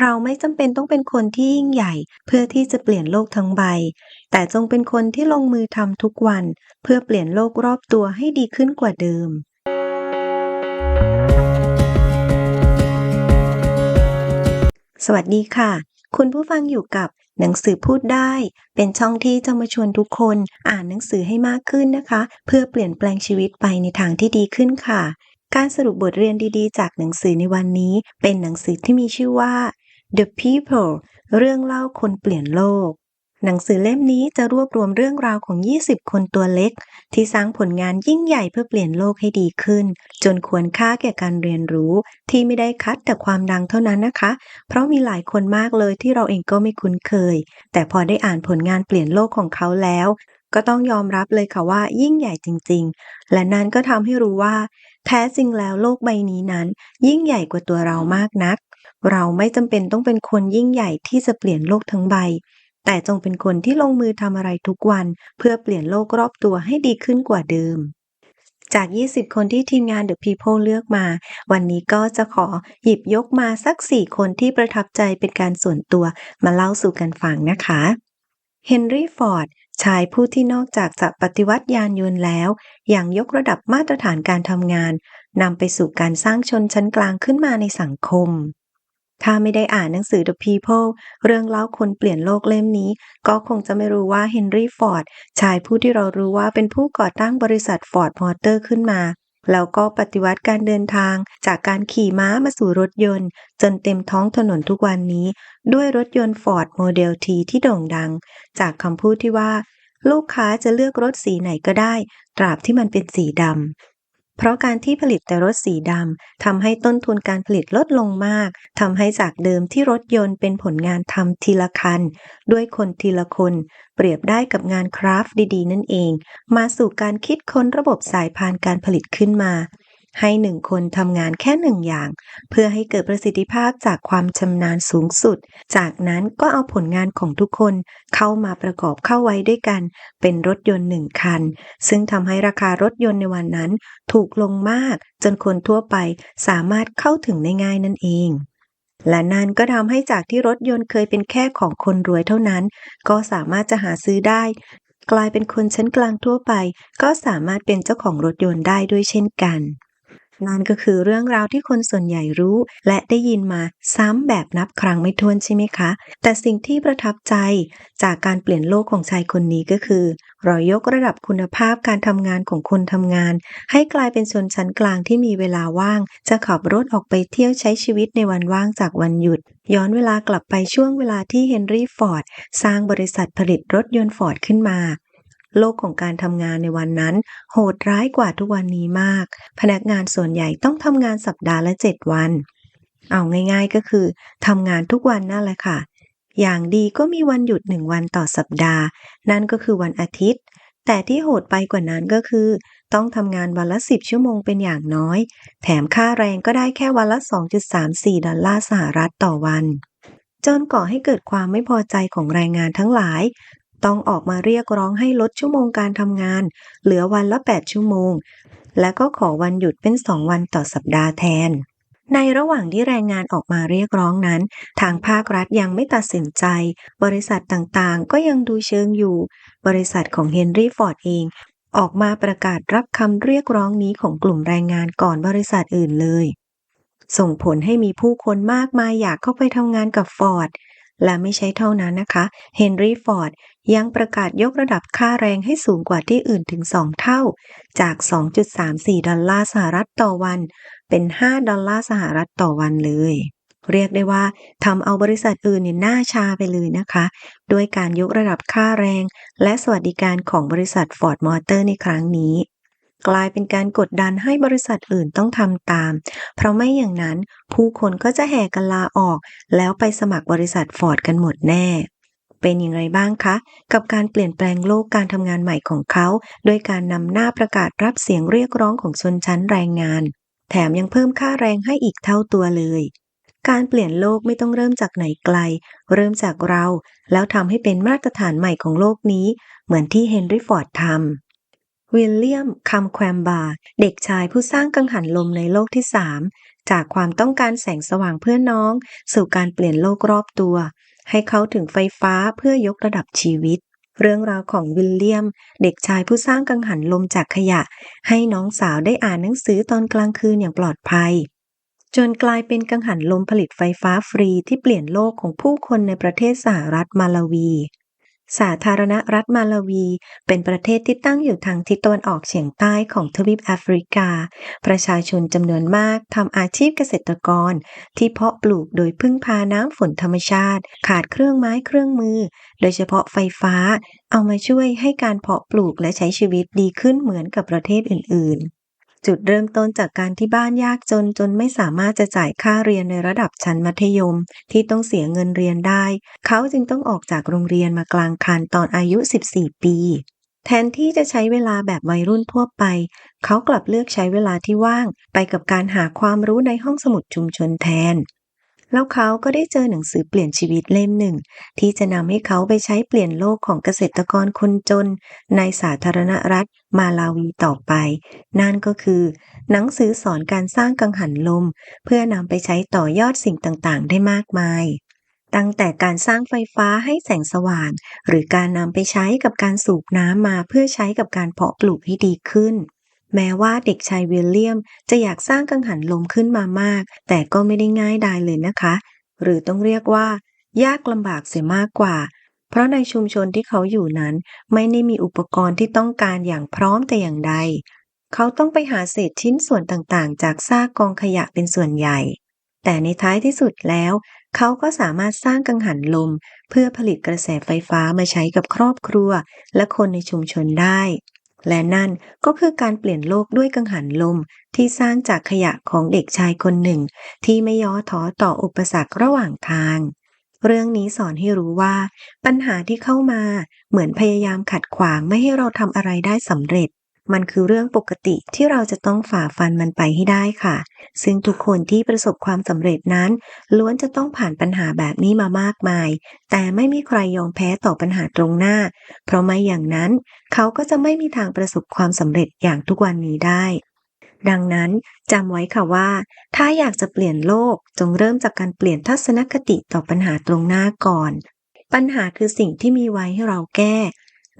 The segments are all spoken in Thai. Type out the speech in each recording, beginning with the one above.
เราไม่จำเป็นต้องเป็นคนที่ยิ่งใหญ่ เพื่อที่จะเปลี่ยนโลกทั้งใบ แต่จงเป็นคนที่ลงมือทำทุกวัน เพื่อเปลี่ยนโลกรอบตัวให้ดีขึ้นกว่าเดิมสวัสดีค่ะ คุณผู้ฟังอยู่กับหนังสือพูดได้ เป็นช่องที่จะมาชวนทุกคนอ่านหนังสือให้มากขึ้นนะคะ เพื่อเปลี่ยนแปลงชีวิตไปในทางที่ดีขึ้นค่ะ การสรุปบทเรียนดีๆ จากหนังสือในวันนี้ เป็นหนังสือที่มีชื่อว่า The People เรื่องเล่าคนเปลี่ยนโลก หนังสือเล่มนี้จะรวบรวมเรื่องราวของ 20 คนตัวเล็ก ที่สร้างผลงานยิ่งใหญ่เพื่อเปลี่ยนโลกให้ดีขึ้น จนควรค่าแก่การเรียนรู้ ที่ไม่ได้คัดแต่ความดังเท่านั้นนะคะ เพราะมีหลายคนมากเลยที่เราเองก็ไม่คุ้นเคย แต่พอได้อ่านผลงานเปลี่ยนโลกของเขาแล้ว ก็ต้องยอมรับเลยค่ะว่ายิ่งใหญ่จริง ๆ และนั่นก็ทำให้รู้ว่า แท้จริงแล้วโลกใบนี้นั้น ยิ่งใหญ่กว่าตัวเรามากนัก เราไม่จำเป็นต้องเป็นคนยิ่งใหญ่ที่จะเปลี่ยนโลกทั้งใบ แต่จงเป็นคนที่ลงมือทำอะไรทุกวัน เพื่อเปลี่ยนโลกรอบตัวให้ดีขึ้นกว่าเดิม จาก 20 คนที่ทีมงาน The People เลือกมา วันนี้ก็จะขอหยิบยกมาสัก 4 คนที่ประทับใจเป็นการส่วนตัวมาเล่าสู่กันฟังนะคะเฮนรี่ฟอร์ดชายผู้ที่นอกจากจะปฏิวัติยานยนต์แล้วยังยกระดับมาตรฐานการทำงานนำไปสู่การสร้างชนชั้นกลางขึ้นมาในสังคม ถ้าไม่ได้อ่านหนังสือ The People เรื่องเล่าคนเปลี่ยนโลกเล่มนี้ ก็คงจะไม่รู้ว่าเฮนรี่ฟอร์ดชายผู้ที่เรารู้ว่าเป็นผู้ก่อตั้งบริษัทฟอร์ดมอเตอร์ขึ้นมาแล้วก็ปฏิวัติการเดินทาง จากการขี่ม้ามาสู่รถยนต์ จนเต็มท้องถนนทุกวันนี้ ด้วยรถยนต์ฟอร์ดโมเดลทีที่โด่งดัง จากคำพูดที่ว่า ลูกค้าจะเลือกรถสีไหนก็ได้ ตราบที่มันเป็นสีดำ เพราะการที่ผลิตแต่รถสีดำทำให้ต้นทุนการผลิตลดลงมากทำให้จากเดิมที่รถยนต์เป็นผลงานทำทีละคัน ด้วยคนทีละคน เปรียบได้กับงานคราฟต์ดีๆ นั่นเอง มาสู่การคิดค้นระบบสายพานการผลิตขึ้นมา ให้หนึ่งคนทำงานแค่หนึ่งอย่าง เพื่อให้เกิดประสิทธิภาพจากความชำนาญสูงสุด จากนั้นก็เอาผลงานของทุกคนเข้ามาประกอบเข้าไว้ด้วยกัน เป็นรถยนต์หนึ่งคัน ซึ่งทำให้ราคารถยนต์ในวันนั้น ถูกลงมาก จนคนทั่วไปสามารถเข้าถึงได้ง่ายนั่นเองและนั่นก็ทำให้จากที่รถยนต์เคยเป็นแค่ของคนรวยเท่านั้น ก็สามารถจะหาซื้อได้ กลายเป็นคนชั้นกลางทั่วไป ก็สามารถเป็นเจ้าของรถยนต์ได้ด้วยเช่นกัน นั่นก็คือเรื่องราวที่คนส่วนใหญ่รู้ และได้ยินมาซ้ำแบบนับครั้งไม่ถ้วนใช่ไหมคะ แต่สิ่งที่ประทับใจจากการเปลี่ยนโลกของชายคนนี้ก็คือ เรายกระดับคุณภาพการทำงานของคนทำงาน ให้กลายเป็นชนชั้นกลางที่มีเวลาว่าง จะขับรถออกไปเที่ยวใช้ชีวิตในวันว่างจากวันหยุด ย้อนเวลากลับไปช่วงเวลาที่เฮนรี่ฟอร์ดสร้างบริษัทผลิตรถยนต์ฟอร์ดขึ้นมา โลกของการทำงานในวันนั้น โหดร้ายกว่าทุกวันนี้มาก พนักงานส่วนใหญ่ต้องทำงานสัปดาห์ละ 7 วัน เอาง่ายๆก็คือทำงานทุกวันนั่นแหละค่ะ อย่างดีก็มีวันหยุดหนึ่งวันต่อสัปดาห์ นั่นก็คือวันอาทิตย์ แต่ที่โหดไปกว่านั้นก็คือ ต้องทำงานวันละ 10 ชั่วโมงเป็นอย่างน้อย แถมค่าแรงก็ได้แค่วันละ 2.34 ดอลลาร์สหรัฐต่อวันจนก่อให้เกิดความไม่พอใจของแรงงานทั้งหลาย ต้องออกมาเรียกร้องให้ลดชั่วโมงการทำงาน เหลือวันละ 8 ชั่วโมง และก็ขอวันหยุดเป็น 2 วันต่อสัปดาห์แทน ในระหว่างที่แรงงานออกมาเรียกร้องนั้น ทางภาครัฐยังไม่ตัดสินใจ บริษัทต่างๆ ก็ยังดูเชิงอยู่ บริษัทของเฮนรี่ฟอร์ดเองออกมาประกาศรับคำเรียกร้องนี้ของกลุ่มแรงงานก่อนบริษัทอื่นเลย ส่งผลให้มีผู้คนมากมายอยากเข้าไปทำงานกับฟอร์ด และไม่ใช่เท่านั้นนะคะเฮนรี่ฟอร์ดยังประกาศยกระดับค่าแรงให้สูงกว่าที่อื่นถึง 2 เท่า จาก 2.34 ดอลลาร์สหรัฐต่อวัน เป็น 5 ดอลลาร์สหรัฐต่อวันเลย เรียกได้ว่าทำเอาบริษัทอื่นเนี่ยหน้าชาไปเลยนะคะด้วยการยกระดับค่าแรง และสวัสดิการของบริษัทฟอร์ดมอเตอร์ในครั้งนี้ กลายเป็นการกดดันให้บริษัทอื่นต้องทำตาม เพราะไม่อย่างนั้นผู้คนก็จะแห่กันลาออก แล้วไปสมัครบริษัทฟอร์ดกันหมดแน่ เป็นอย่างไรบ้างคะ กับการเปลี่ยนแปลงโลกการทำงานใหม่ของเขา โดยการนำหน้าประกาศรับเสียงเรียกร้องของชนชั้นแรงงาน แถมยังเพิ่มค่าแรงให้อีกเท่าตัวเลยการเปลี่ยนโลกไม่ต้องเริ่มจากไหนไกล เริ่มจากเรา แล้วทำให้เป็นมาตรฐานใหม่ของโลกนี้ เหมือนที่เฮนรี่ฟอร์ดทำ วิลเลียมคัมแควมบาเด็กชายผู้สร้างกังหันลมในโลกที่3จากความต้องการแสงสว่างเพื่อน้อง สู่การเปลี่ยนโลกรอบตัว ให้เขาถึงไฟฟ้าเพื่อยกระดับชีวิต เรื่องราวของวิลเลียม เด็กชายผู้สร้างกังหันลมจากขยะ ให้น้องสาวได้อ่านหนังสือตอนกลางคืนอย่างปลอดภัย จนกลายเป็นกังหันลมผลิตไฟฟ้าฟรีที่เปลี่ยนโลกของผู้คนในประเทศสหรัฐมาลาวี สาธารณรัฐมาลาวี เป็นประเทศที่ตั้งอยู่ทางทิศตะวันออกเฉียงใต้ของทวีปแอฟริกา ประชาชนจำนวนมากทำอาชีพเกษตรกร ที่เพาะปลูกโดยพึ่งพาน้ำฝนธรรมชาติ ขาดเครื่องไม้เครื่องมือ โดยเฉพาะไฟฟ้า เอามาช่วยให้การเพาะปลูกและใช้ชีวิตดีขึ้นเหมือนกับประเทศอื่นๆ จุดเริ่มต้นจากการที่บ้านยากจนจนไม่สามารถจะจ่ายค่าเรียนในระดับชั้นมัธยม ที่ต้องเสียเงินเรียนได้ เขาจึงต้องออกจากโรงเรียนมากลางคันตอนอายุ 14 ปี แทนที่จะใช้เวลาแบบวัยรุ่นทั่วไป เขากลับเลือกใช้เวลาที่ว่าง ไปกับการหาความรู้ในห้องสมุดชุมชนแทน แล้วเขาก็ได้เจอหนังสือเปลี่ยนชีวิตเล่มหนึ่ง ที่จะนำให้เขาไปใช้เปลี่ยนโลกของเกษตรกรคนจน ในสาธารณรัฐมาลาวีต่อไป นั่นก็คือ หนังสือสอนการสร้างกังหันลม เพื่อนำไปใช้ต่อยอดสิ่งต่างๆ ได้มากมายตั้งแต่การสร้างไฟฟ้าให้แสงสว่าง หรือการนำไปใช้กับการสูบน้ำมาเพื่อใช้กับการเพาะปลูกให้ดีขึ้น แม้ว่าเด็กชายวิลเลียมจะอยากสร้างกังหันลมขึ้นมามาก แต่ก็ไม่ได้ง่ายดายเลยนะคะ หรือต้องเรียกว่า ยากลำบากเสียมากกว่า เพราะในชุมชนที่เขาอยู่นั้น ไม่ได้มีอุปกรณ์ที่ต้องการอย่างพร้อมแต่อย่างใด เขาต้องไปหาเศษชิ้นส่วนต่างๆ จากซากกองขยะเป็นส่วนใหญ่ แต่ในท้ายที่สุดแล้ว เขาก็สามารถสร้างกังหันลม เพื่อผลิตกระแสไฟฟ้ามาใช้กับครอบครัว และคนในชุมชนได้ และนั่นก็คือการเปลี่ยนโลกด้วยกังหันลมที่สร้างจากขยะของเด็กชายคนหนึ่ง ที่ไม่ย่อท้อต่ออุปสรรคระหว่างทาง เรื่องนี้สอนให้รู้ว่า ปัญหาที่เข้ามาเหมือนพยายามขัดขวางไม่ให้เราทำอะไรได้สำเร็จ มันคือเรื่องปกติที่เราจะต้องฝ่าฟันมันไปให้ได้ค่ะ ซึ่งทุกคนที่ประสบความสำเร็จนั้น ล้วนจะต้องผ่านปัญหาแบบนี้มามากมาย แต่ไม่มีใครยอมแพ้ต่อปัญหาตรงหน้า เพราะไม่อย่างนั้น เขาก็จะไม่มีทางประสบความสำเร็จอย่างทุกวันนี้ได้ ดังนั้นจำไว้ค่ะว่า ถ้าอยากจะเปลี่ยนโลกจงเริ่มจากการเปลี่ยนทัศนคติต่อปัญหาตรงหน้าก่อน ปัญหาคือสิ่งที่มีไว้ให้เราแก้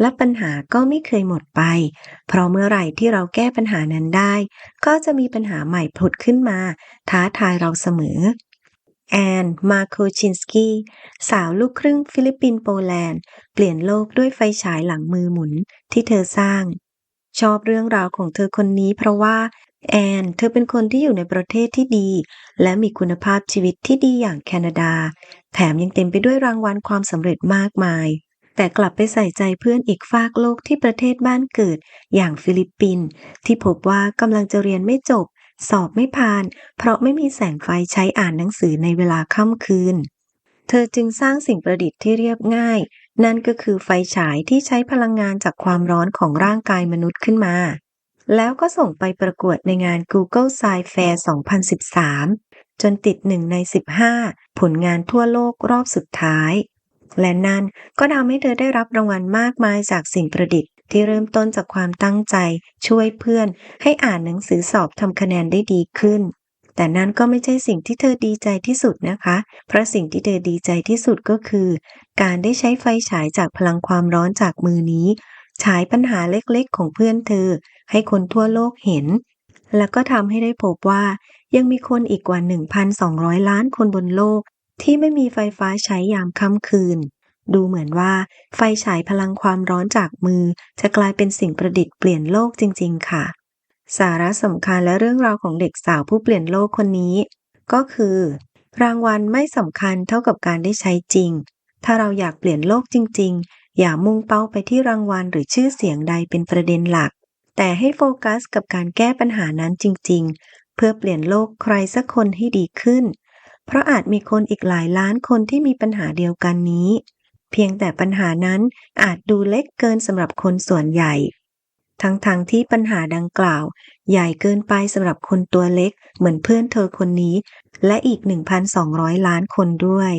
และปัญหาก็ไม่เคยหมดไป เพราะเมื่อไหร่ที่เราแก้ปัญหานั้นได้ ก็จะมีปัญหาใหม่ผุดขึ้นมา ท้าทายเราเสมอ แอน มาโคชินสกี้ สาวลูกครึ่งฟิลิปปินส์โปแลนด์ เปลี่ยนโลกด้วยไฟฉายหลังมือหมุนที่เธอสร้าง ชอบเรื่องราวของเธอคนนี้เพราะว่าแอน เธอเป็นคนที่อยู่ในประเทศที่ดี และมีคุณภาพชีวิตที่ดีอย่างแคนาดา แถมยังเต็มไปด้วยรางวัลความสำเร็จมากมาย แต่กลับไปใส่ใจเพื่อนอีกฝากโลกที่ประเทศบ้านเกิด อย่างฟิลิปปินส์ที่พบว่ากำลังจะเรียนไม่จบ สอบไม่ผ่าน เพราะไม่มีแสงไฟใช้อ่านหนังสือในเวลาค่ำคืน เธอจึงสร้างสิ่งประดิษฐ์ที่เรียบง่าย นั่นก็คือไฟฉายที่ใช้พลังงานจากความร้อนของร่างกายมนุษย์ขึ้นมา แล้วก็ส่งไปประกวดในงาน Google Science Fair 2013 จนติดหนึ่งใน 15 ผลงานทั่วโลกรอบสุดท้าย และนั่นก็ทำให้เธอได้รับรางวัลมากมายจากสิ่งประดิษฐ์ ที่เริ่มต้นจากความตั้งใจ ช่วยเพื่อน ให้อ่านหนังสือสอบทำคะแนนได้ดีขึ้น แต่นั่นก็ไม่ใช่สิ่งที่เธอดีใจที่สุดนะคะ เพราะสิ่งที่เธอดีใจที่สุดก็คือ การได้ใช้ไฟฉายจากพลังความร้อนจากมือนี้ฉายปัญหาเล็กๆ ของเพื่อนเธอ ให้คนทั่วโลกเห็น แล้วก็ทำให้ได้พบว่ายังมีคนอีกกว่า 1,200 ล้านคนบนโลก ที่ไม่มีไฟฟ้าใช้ยามค่ำคืน ดูเหมือนว่า ไฟฉายพลังความร้อนจากมือ จะกลายเป็นสิ่งประดิษฐ์เปลี่ยนโลกจริง ๆ ค่ะ สาระสำคัญและเรื่องราวของเด็กสาวผู้เปลี่ยนโลกคนนี้ ก็คือ รางวัลไม่สำคัญเท่ากับการได้ใช้จริง ถ้าเราอยากเปลี่ยนโลกจริง ๆ อย่ามุ่งเป้าไปที่รางวัลหรือชื่อเสียงใดเป็นประเด็นหลัก แต่ให้โฟกัสกับการแก้ปัญหานั้นจริง ๆ เพื่อเปลี่ยนโลกใครสักคนให้ดีขึ้น เพราะอาจมีคนอีกหลายล้านคนที่มีปัญหาเดียวกันนี้ เพียงแต่ปัญหานั้นอาจดูเล็กเกินสำหรับคนส่วนใหญ่ ทั้งๆทที่ปัญหาดังกล่าว ใหญ่เกินไปสำหรับคนตัวเล็กเหมือนเพื่อนเธอคนนี้ และอีก 1,200 ล้านคนด้วย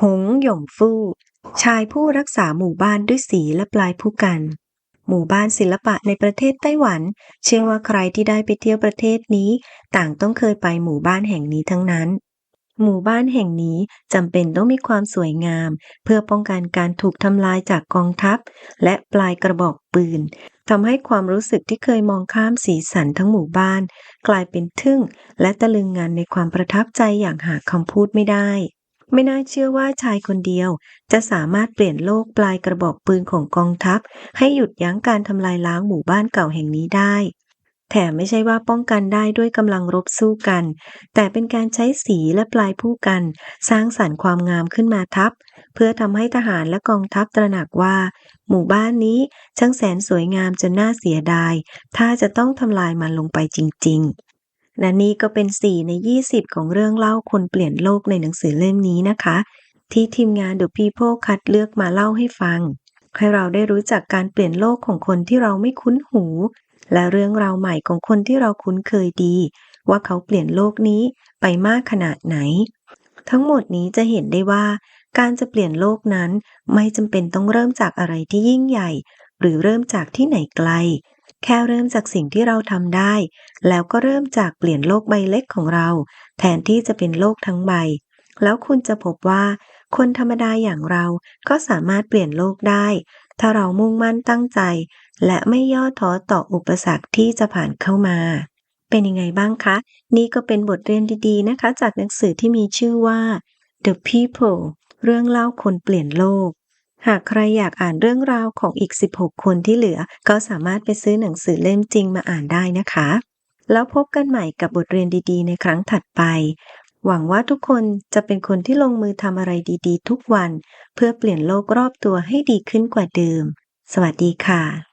หงหยงฟู่ชายผู้รักษาหมู่บ้านด้วยสีและปลายผู้กัน หมู่บ้านศิลปะในประเทศไต้หวัน เชื่อว่าใครที่ได้ไปเที่ยวประเทศนี้ ต่างต้องเคยไปหมู่บ้านแห่งนี้ทั้งนั้น หมู่บ้านแห่งนี้จำเป็นต้องมีความสวยงาม เพื่อป้องกันการถูกทำลายจากกองทัพ และปลายกระบอกปืนทำให้ความรู้สึกที่เคยมองข้ามสีสันทั้งหมู่บ้าน กลายเป็นทึ่ง และตะลึงงานในความประทับใจอย่างหาคำพูดไม่ได้ ไม่น่าเชื่อว่าชายคนเดียว จะสามารถเปลี่ยนโลกปลายกระบอกปืนของกองทัพ ให้หยุดยั้งการทำลายล้างหมู่บ้านเก่าแห่งนี้ได้ แถมไม่ใช่ว่าป้องกันได้ด้วยกำลังรบสู้กัน แต่เป็นการใช้สีและปลายผู้กัน สร้างสรรค์ความงามขึ้นมาทับ เพื่อทำให้ทหารและกองทัพตระหนักว่า หมู่บ้านนี้ช่างแสนสวยงามจนน่าเสียดาย ถ้าจะต้องทำลายมันลงไปจริง ๆและนี่ก็เป็น 4 ใน 20 ของเรื่องเล่าคนเปลี่ยนโลกในหนังสือเล่มนี้นะคะ ที่ทีมงาน The People คัดเลือกมาเล่าให้ฟัง ให้เราได้รู้จักการเปลี่ยนโลกของคนที่เราไม่คุ้นหู และเรื่องราวใหม่ของคนที่เราคุ้นเคยดี ว่าเขาเปลี่ยนโลกนี้ไปมากขนาดไหน ทั้งหมดนี้จะเห็นได้ว่า การจะเปลี่ยนโลกนั้นไม่จำเป็นต้องเริ่มจากอะไรที่ยิ่งใหญ่ หรือเริ่มจากที่ไหนไกล แค่เริ่มจากสิ่งที่เราทำได้ แล้วก็เริ่มจากเปลี่ยนโลกใบเล็กของเรา แทนที่จะเป็นโลกทั้งใบ แล้วคุณจะพบว่าคนธรรมดาอย่างเราก็สามารถเปลี่ยนโลกได้ ถ้าเรามุ่งมั่นตั้งใจ และไม่ย่อท้อต่ออุปสรรคที่จะผ่านเข้ามา เป็นยังไงบ้างคะ นี่ก็เป็นบทเรียนดีๆนะคะ จากหนังสือที่มีชื่อว่า The People เรื่องเล่าคนเปลี่ยนโลก หากใครอยากอ่านเรื่องราวของอีก 16 คนที่เหลือ ก็สามารถไปซื้อหนังสือเล่มจริงมาอ่านได้นะคะ แล้วพบกันใหม่กับบทเรียนดีๆ ในครั้งถัดไป หวังว่าทุกคนจะเป็นคนที่ลงมือทำอะไรดีๆ ทุกวัน เพื่อเปลี่ยนโลกรอบตัวให้ดีขึ้นกว่าเดิม สวัสดีค่ะ